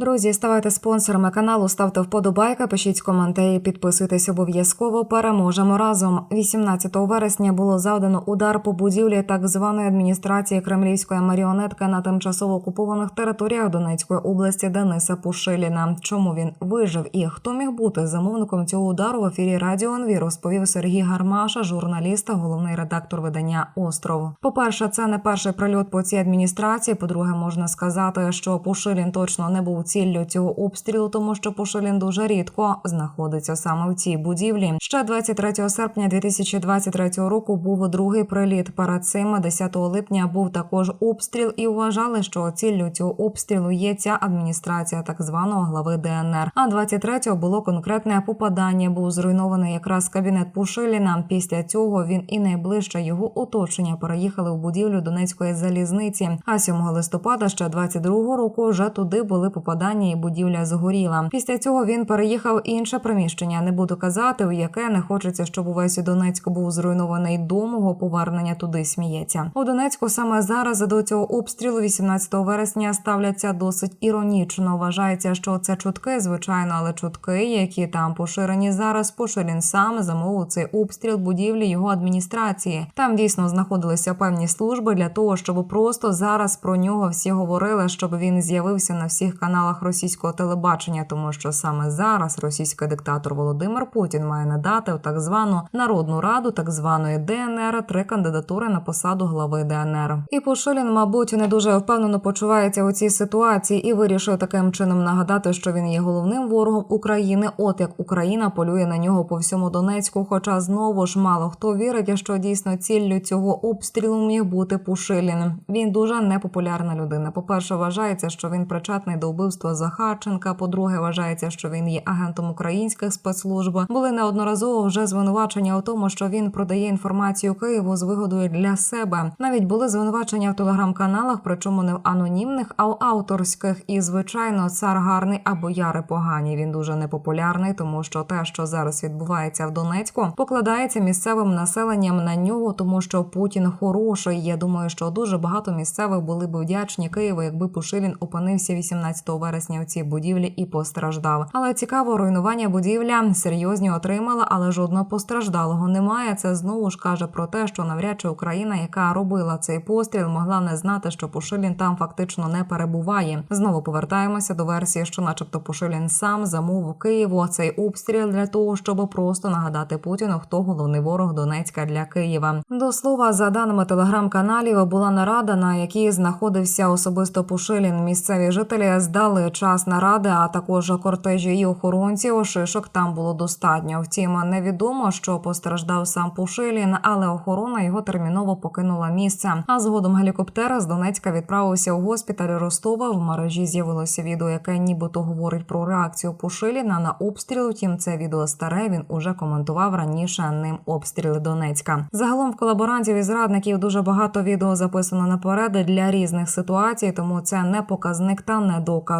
Друзі, ставайте спонсорами каналу, ставте вподобайки, пишіть коментарі, підписуйтесь обов'язково. Переможемо разом. 18 вересня було завдано удар по будівлі так званої адміністрації кремлівської маріонетки на тимчасово окупованих територіях Донецької області Дениса Пушиліна. Чому він вижив і хто міг бути замовником цього удару в ефірі Радіо НВ, розповів Сергій Гармаша, журналіст головний редактор видання Остров. По перше, це не перший прильот по цій адміністрації. По-друге, можна сказати, що Пушилін точно не був ціллю цього обстрілу, тому що Пушилін дуже рідко знаходиться саме в цій будівлі. Ще 23 серпня 2023 року був другий приліт. Перед цим 10 липня був також обстріл, і вважали, що ціллю цього обстрілу є ця адміністрація так званого глави ДНР. А 23-го було конкретне попадання. Був зруйнований якраз кабінет Пушиліна. Після цього він і найближче його оточення переїхали в будівлю Донецької залізниці. А 7 листопада ще 22-го року вже туди були попадання, і будівля згоріла. Після цього він переїхав інше приміщення. Не буду казати, у яке не хочеться, щоб увесь Донецьк був зруйнований до мого повернення туди сміється. У Донецьку саме зараз до цього обстрілу 18 вересня ставляться досить іронічно. Вважається, що це чутки, звичайно, але чутки, які там поширені зараз. Поширін сам замовив цей обстріл будівлі його адміністрації. Там дійсно знаходилися певні служби для того, щоб просто зараз про нього всі говорили, щоб він з'явився на всіх каналах російського телебачення, тому що саме зараз російський диктатор Володимир Путін має надати у так звану народну раду так званої ДНР три кандидатури на посаду глави ДНР. І Пушилін, мабуть, не дуже впевнено почувається у цій ситуації і вирішив таким чином нагадати, що він є головним ворогом України. От як Україна полює на нього по всьому Донецьку. Хоча знову ж мало хто вірить, що дійсно ціллю цього обстрілу міг бути Пушилін. Він дуже непопулярна людина. По перше, вважається, що він причетний до вбивства Захарченка. По-друге, вважається, що він є агентом українських спецслужб. Були неодноразово вже звинувачення у тому, що він продає інформацію Києву з вигодою для себе. Навіть були звинувачення в телеграм-каналах, причому не в анонімних, а в авторських. І звичайно, цар гарний а бояри погані. Він дуже непопулярний, тому що те, що зараз відбувається в Донецьку, покладається місцевим населенням на нього, тому що Путін хороший. Я думаю, що дуже багато місцевих були б вдячні Києву, якби Пушилін опинився 18 вересня в цій будівлі і постраждав. Але цікаво, руйнування будівля серйозні отримала, але жодного постраждалого немає. Це знову ж каже про те, що навряд чи Україна, яка робила цей постріл, могла не знати, що Пушилін там фактично не перебуває. Знову повертаємося до версії, що, начебто, Пушилін сам замовив Києву цей обстріл для того, щоб просто нагадати Путіну, хто головний ворог Донецька для Києва. До слова, за даними телеграм-каналів, була нарада, на якій знаходився особисто Пушилін. Місцеві жителі здали час наради, а також кортежі і охоронців. Шишок там було достатньо. Втім, невідомо, що постраждав сам Пушилін, але охорона його терміново покинула місце. А згодом гелікоптер з Донецька відправився у госпіталь Ростова. В мережі з'явилося відео, яке нібито говорить про реакцію Пушиліна на обстріл. Втім, це відео старе. Він уже коментував раніше ним обстріли Донецька. Загалом в колаборантів і зрадників дуже багато відео записано наперед для різних ситуацій, тому це не показник та не доказ.